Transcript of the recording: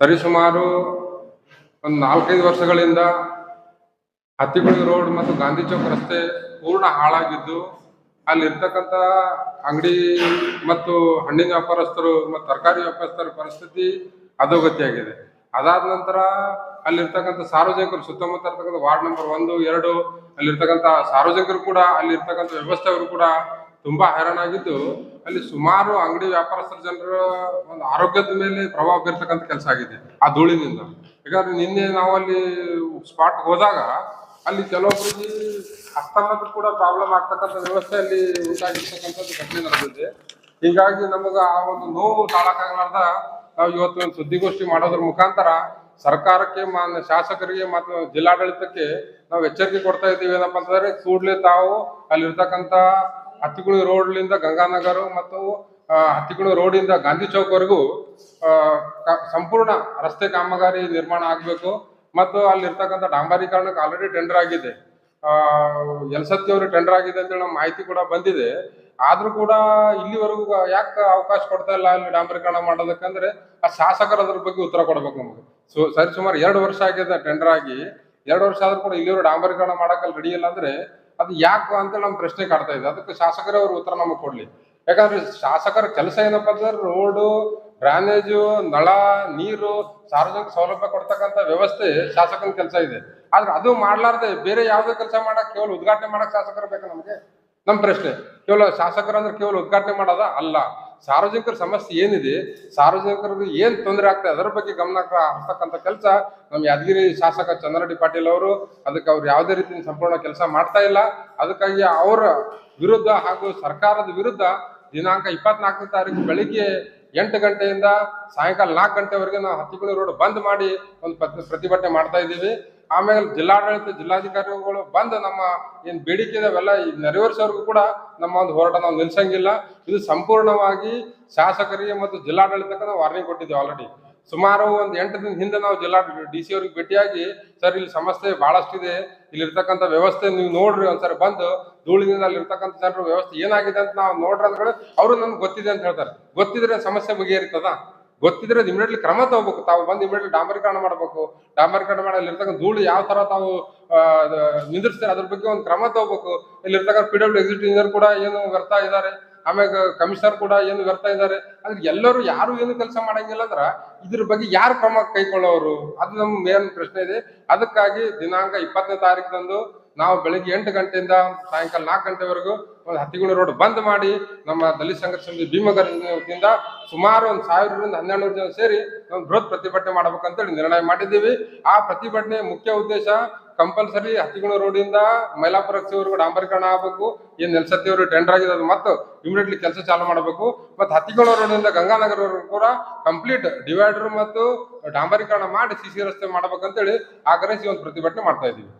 ಸರಿಸುಮಾರು ಒಂದು ನಾಲ್ಕೈದು ವರ್ಷಗಳಿಂದ ಹತ್ತಿಗುಳಿ ರೋಡ್ ಮತ್ತು ಗಾಂಧಿ ಚೌಕ್ ರಸ್ತೆ ಪೂರ್ಣ ಹಾಳಾಗಿದ್ದು, ಅಲ್ಲಿರ್ತಕ್ಕಂಥ ಅಂಗಡಿ ಮತ್ತು ಹಣ್ಣಿನ ವ್ಯಾಪಾರಸ್ಥರು ಮತ್ತು ತರಕಾರಿ ವ್ಯಾಪಾರಸ್ಥರ ಪರಿಸ್ಥಿತಿ ಅಧೋಗತಿಯಾಗಿದೆ. ಅದಾದ ನಂತರ ಅಲ್ಲಿರ್ತಕ್ಕಂಥ ಸಾರ್ವಜನಿಕರು, ಸುತ್ತಮುತ್ತ ಇರ್ತಕ್ಕಂಥ ವಾರ್ಡ್ ನಂಬರ್ ಒಂದು, ಎರಡು, ಅಲ್ಲಿರ್ತಕ್ಕಂಥ ಸಾರ್ವಜನಿಕರು ಕೂಡ, ಅಲ್ಲಿರ್ತಕ್ಕಂಥ ವ್ಯವಸ್ಥೆಯವರು ಕೂಡ ತುಂಬಾ ಹೈರಾಣಾಗಿದ್ದು, ಅಲ್ಲಿ ಸುಮಾರು ಅಂಗಡಿ ವ್ಯಾಪಾರಸ್ಥರ ಜನರ ಒಂದು ಆರೋಗ್ಯದ ಮೇಲೆ ಪ್ರಭಾವ ಬೀರ್ತಕ್ಕಂಥ ಕೆಲಸ ಆಗಿದೆ ಆ ಧೂಳಿನಿಂದ. ಯಾಕಂದ್ರೆ ನಿನ್ನೆ ನಾವು ಅಲ್ಲಿ ಸ್ಪಾಟ್ ಹೋದಾಗ, ಅಲ್ಲಿ ಕೆಲವೊಬ್ಬರಿಗೆ ಅಸ್ತಮದ ಕೂಡ ಪ್ರಾಬ್ಲಮ್ ಆಗ್ತಕ್ಕಂಥ ವ್ಯವಸ್ಥೆ ಅಲ್ಲಿ ಉಂಟಾಗಿರ್ತಕ್ಕಂಥದ್ದು ಘಟನೆ ನಡೆದಿದೆ. ಹೀಗಾಗಿ ನಮಗ ಆ ಒಂದು ನೋವು ತಾಳಕ್ಕಾಗಲಾರ್ದ ನಾವು ಇವತ್ತು ಒಂದು ಸುದ್ದಿಗೋಷ್ಠಿ ಮಾಡೋದ್ರ ಮುಖಾಂತರ ಸರ್ಕಾರಕ್ಕೆ, ಮಾನ್ಯ ಶಾಸಕರಿಗೆ ಮತ್ತು ಜಿಲ್ಲಾಡಳಿತಕ್ಕೆ ನಾವು ಎಚ್ಚರಿಕೆ ಕೊಡ್ತಾ ಇದ್ದೀವಿ ಏನಪ್ಪಾ ಅಂತಂದ್ರೆ, ಕೂಡಲೇ ತಾವು ಅಲ್ಲಿರ್ತಕ್ಕಂಥ ಹತ್ತಿಗುಳಿ ರೋಡ್ಲಿಂದ ಗಂಗಾನಗರ ಮತ್ತು ಹತ್ತಿಕುಳು ರೋಡಿಂದ ಗಾಂಧಿ ಚೌಕ್ವರೆಗೂ ಸಂಪೂರ್ಣ ರಸ್ತೆ ಕಾಮಗಾರಿ ನಿರ್ಮಾಣ ಆಗಬೇಕು. ಮತ್ತು ಅಲ್ಲಿರ್ತಕ್ಕಂಥ ಡಾಂಬರೀಕರಣಕ್ಕೆ ಆಲ್ರೆಡಿ ಟೆಂಡರ್ ಆಗಿದೆ. ಎಲ್ ಎಲ್ಸತ್ತಿ ಅವರು ಟೆಂಡರ್ ಆಗಿದೆ ಅಂತೇಳಿ ನಮ್ಮ ಮಾಹಿತಿ ಕೂಡ ಬಂದಿದೆ. ಆದ್ರೂ ಕೂಡ ಇಲ್ಲಿವರೆಗೂ ಯಾಕೆ ಅವಕಾಶ ಕೊಡ್ತಾ ಇಲ್ಲ ಅಲ್ಲಿ ಡಾಂಬರೀಕರಣ ಮಾಡೋದಕ್ಕಂದ್ರೆ ಆ ಶಾಸಕರು ಅದ್ರ ಬಗ್ಗೆ ಉತ್ತರ ಕೊಡ್ಬೇಕು ನಮಗೆ. ಸೊ, ಸರಿ, ಸುಮಾರು ಎರಡು ವರ್ಷ ಆಗಿದೆ ಟೆಂಡರ್ ಆಗಿ. ಎರಡು ವರ್ಷ ಆದ್ರೂ ಕೂಡ ಇಲ್ಲಿವರು ಡಾಂಬರೀಕರಣ ಮಾಡಕ್ಕಲ್ಲಿ ರೆಡಿ ಇಲ್ಲ ಅಂದ್ರೆ ಅದು ಯಾಕೆ ಅಂತ ನಮ್ಮ ಪ್ರಶ್ನೆ ಕಾಡ್ತಾ ಇದೆ. ಅದಕ್ಕೆ ಶಾಸಕರೇ ಅವರು ಉತ್ತರ ನಮಗೆ ಕೊಡ್ಲಿ. ಯಾಕಂದ್ರೆ ಶಾಸಕರ ಕೆಲಸ ಏನಪ್ಪಾ ಅಂದ್ರೆ ರೋಡು, ಡ್ರಾನೇಜು, ನಳ, ನೀರು, ಸಾರ್ವಜನಿಕ ಸೌಲಭ್ಯ ಕೊಡ್ತಕ್ಕಂತ ವ್ಯವಸ್ಥೆ ಶಾಸಕನ ಕೆಲಸ ಇದೆ. ಆದ್ರೆ ಅದು ಮಾಡ್ಲಾರ್ದೆ ಬೇರೆ ಯಾವುದೇ ಕೆಲಸ ಮಾಡಕ್, ಕೇವಲ ಉದ್ಘಾಟನೆ ಮಾಡಕ್ ಶಾಸಕರು ಬೇಕಾ ನಮಗೆ? ನಮ್ ಪ್ರಶ್ನೆ. ಕೇವಲ ಶಾಸಕರು ಅಂದ್ರೆ ಕೇವಲ ಉದ್ಘಾಟನೆ ಮಾಡೋದ ಅಲ್ಲ. ಸಾರ್ವಜನಿಕರ ಸಮಸ್ಯೆ ಏನಿದೆ, ಸಾರ್ವಜನಿಕರಿಗೆ ಏನು ತೊಂದರೆ ಆಗ್ತದೆ, ಅದರ ಬಗ್ಗೆ ಗಮನ ಹರಿಸ್ತಕ್ಕಂಥ ಕೆಲಸ ನಮ್ಮ ಯಾದಗಿರಿ ಶಾಸಕ ಚಂದ್ರರೆಡ್ಡಿ ಪಾಟೀಲ್ ಅವರು, ಅದಕ್ಕೆ ಅವ್ರು ಯಾವುದೇ ರೀತಿ ಸಂಪೂರ್ಣ ಕೆಲಸ ಮಾಡ್ತಾ ಇಲ್ಲ. ಅದಕ್ಕಾಗಿ ಅವರ ವಿರುದ್ಧ ಹಾಗೂ ಸರ್ಕಾರದ ವಿರುದ್ಧ ದಿನಾಂಕ ಇಪ್ಪತ್ನಾಲ್ಕನೇ ತಾರೀಕು ಬೆಳಿಗ್ಗೆ ಎಂಟು ಗಂಟೆಯಿಂದ ಸಾಯಂಕಾಲ ನಾಲ್ಕು ಗಂಟೆವರೆಗೆ ನಾವು ಹತ್ತಿಗುಳಿ ರೋಡ್ ಬಂದ್ ಮಾಡಿ ಒಂದು ಪ್ರತಿಭಟನೆ ಮಾಡ್ತಾ ಇದ್ದೀವಿ. ಆಮೇಲೆ ಜಿಲ್ಲಾಡಳಿತ ಜಿಲ್ಲಾಧಿಕಾರಿಗಳು ಬಂದು ನಮ್ಮ ಏನ್ ಬೇಡಿಕೆ ಇದಾವೆಲ್ಲ ನೆರವೇರಿಸೋರ್ಗು ಕೂಡ ನಮ್ಮ ಒಂದು ಹೋರಾಟ ನಾವು ನಿಲ್ಸಂಗಿಲ್ಲ. ಇದು ಸಂಪೂರ್ಣವಾಗಿ ಶಾಸಕರಿಗೆ ಮತ್ತು ಜಿಲ್ಲಾಡಳಿತಕ್ಕೆ ನಾವು ವಾರ್ನಿಂಗ್ ಕೊಟ್ಟಿದ್ದೀವಿ ಆಲ್ರೆಡಿ ಸುಮಾರು ಒಂದು ಎಂಟು ದಿನ ಹಿಂದೆ ನಾವು ಜಿಲ್ಲಾ ಡಿ ಸಿ ಅವ್ರಿಗೆ ಭೇಟಿಯಾಗಿ, ಸರ್, ಇಲ್ಲಿ ಸಮಸ್ಯೆ ಬಹಳಷ್ಟಿದೆ. ಇಲ್ಲಿ ಇರ್ತಕ್ಕಂಥ ವ್ಯವಸ್ಥೆ ನೀವು ನೋಡ್ರಿ. ಒಂದ್ಸರಿ ಬಂದು ಧೂಳಿನಿಂದ ಅಲ್ಲಿ ಇರ್ತಕ್ಕಂಥ ಜನರ ವ್ಯವಸ್ಥೆ ಏನಾಗಿದೆ ಅಂತ ನಾವು ನೋಡ್ರಿ ಅಂದ್ಗಳು ಅವರು ನಮ್ಗೆ ಗೊತ್ತಿದೆ ಅಂತ ಹೇಳ್ತಾರೆ. ಗೊತ್ತಿದ್ರೆ ಸಮಸ್ಯೆ ಬಗೆಹರಿತದ? ಗೊತ್ತಿದ್ರೆ ಇಮಿಡಿಯೇಟ್ಲಿ ಕ್ರಮ ತಗೋಬೇಕು. ತಾವು ಬಂದು ಇಮಿಡಿಯೇಟ್ಲಿ ಡಾಂಬರೀಕರಣ ಮಾಡಬೇಕು. ಡಾಂಬರೀಕರಣ ಮಾಡಿ ಅಲ್ಲಿರ್ತಕ್ಕಂಥ ಧೂಳು ಯಾವ ತರ ತಾವು ನಿಂದಿರ್ಸ್ತಾರೆ ಅದ್ರ ಬಗ್ಗೆ ಒಂದು ಕ್ರಮ ತಗೋಬೇಕು. ಇಲ್ಲಿರ್ತಕ್ಕಂಥ ಪಿ ಡಬ್ಲ್ಯೂ ಎಕ್ಸಿಟ್ ಇಂಜಿನಿಯರ್ ಕೂಡ ಏನು ವ್ಯರ್ಥ ಇದ್ದಾರೆ. ಆಮೇಲೆ ಕಮಿಷನರ್ ಕೂಡ ಏನು ವ್ಯರ್ಥ ಇದ್ದಾರೆ, ಅಂದ್ರೆ ಎಲ್ಲರೂ ಯಾರು ಏನು ಕೆಲಸ ಮಾಡಂಗಿಲ್ಲ ಅಂದ್ರ ಇದ್ರ ಬಗ್ಗೆ ಯಾರು ಕ್ರಮ ಕೈಗೊಳ್ಳೋರು ಅದು ನಮ್ಮ ಮೇನ್ ಪ್ರಶ್ನೆ ಇದೆ. ಅದಕ್ಕಾಗಿ ದಿನಾಂಕ ಇಪ್ಪತ್ತನೇ ತಾರೀಕದಂದು ನಾವು ಬೆಳಿಗ್ಗೆ ಎಂಟು ಗಂಟೆಯಿಂದ ಸಾಯಂಕಾಲ ನಾಲ್ಕು ಗಂಟೆವರೆಗೂ ಒಂದು ಹತ್ತಿಗುಣ ರೋಡ್ ಬಂದ್ ಮಾಡಿ ನಮ್ಮ ದಲಿತ ಸಂಘರ್ಷ ಸಮಿತಿ ವತಿಯಿಂದ ಸುಮಾರು ಒಂದು ಸಾವಿರದಿಂದ ಹನ್ನೆರಡು ಜನ ಸೇರಿ ನಾವು ಬೃಹತ್ ಪ್ರತಿಭಟನೆ ಮಾಡ್ಬೇಕಂತೇಳಿ ನಿರ್ಣಯ ಮಾಡಿದ್ದೀವಿ. ಆ ಪ್ರತಿಭಟನೆ ಮುಖ್ಯ ಉದ್ದೇಶ ಕಂಪಲ್ಸರಿ ಹತ್ತಿಗುಣ ರೋಡಿಂದ ಮೈಲಾಪುರ ರಸ್ತೆವರೆಗೂ ಡಾಂಬರೀಕರಣ ಆಗಬೇಕು. ಏನ್ ನೆಲಸತ್ತಿ ಅವರು ಟೆಂಡರ್ ಆಗಿದೆ ಅದು ಮತ್ತು ಇಮಿಡಿಯೇಟ್ಲಿ ಕೆಲಸ ಚಾಲು ಮಾಡಬೇಕು. ಮತ್ತು ಹತ್ತಿಗುಣ ರೋಡಿಂದ ಗಂಗಾನಗರವರೆಗೂ ಕೂಡ ಕಂಪ್ಲೀಟ್ ಡಿವೈಡರ್ ಮತ್ತು ಡಾಂಬರೀಕರಣ ಮಾಡಿ ಸಿ ಸಿ ರಸ್ತೆ ಮಾಡ್ಬೇಕಂತೇಳಿ ಆಗ್ರಹಿಸಿ ಒಂದು ಪ್ರತಿಭಟನೆ ಮಾಡ್ತಾ ಇದ್ದೀವಿ.